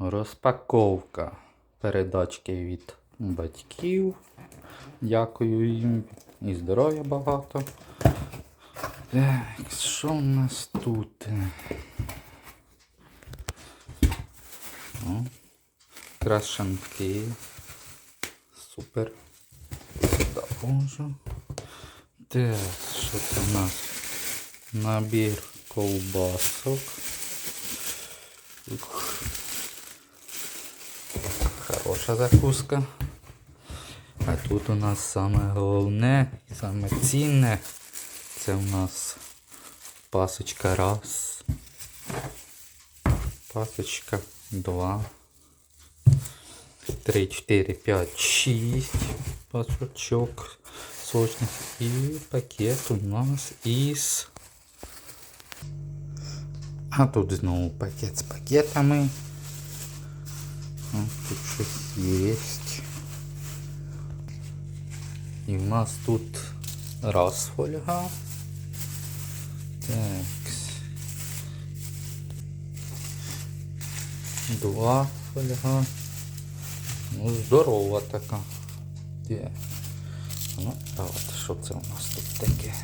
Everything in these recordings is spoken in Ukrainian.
Розпаковка передачки від батьків. Дякую їм. І здоров'я багато. Так, що у нас тут? О, крашанки. Супер. Допоможу. Так, що це у нас? Набір ковбасок. Хороша закуска. А тут у нас саме головне і саме цінне. Це у нас пасочка раз. Пасочка два. Три, чотири, п'ять, шість пасочок сочних. І пакет у нас із. А тут знову пакет з пакетами. Щось. І в нас тут раз фольга. Так. Два фольга. Ну, здорова така. Так. Ну, давайте, що це у нас тут таке?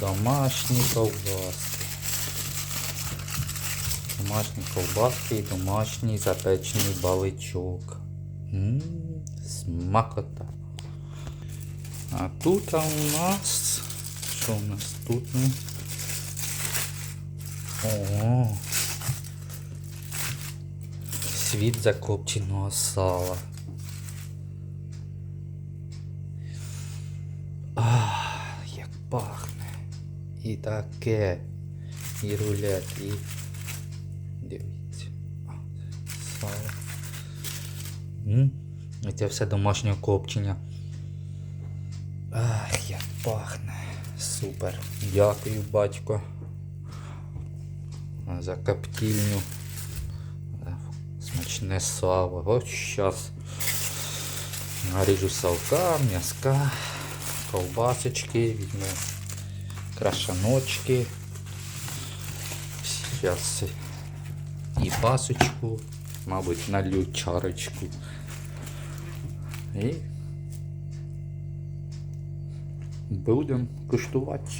Домашні ковбаски. Домашні ковбаски і домашній запечений баличок. Ммм, смакота. А тут у нас. Що у нас тут? ну? О. Світ закопченого сала. Ах, як пахне. І таке. І рулет, і. Дивіться. Сало. М? Це все домашнє копчення. Ах, як пахне. Супер. Дякую, батько. За коптильню. Е, Смачне сало. Ось зараз наріжу салка, м'язка, ковбасочки, візьму крашаночки. Зараз і пасочку, мабуть, налью чарочку. І будемо куштувати.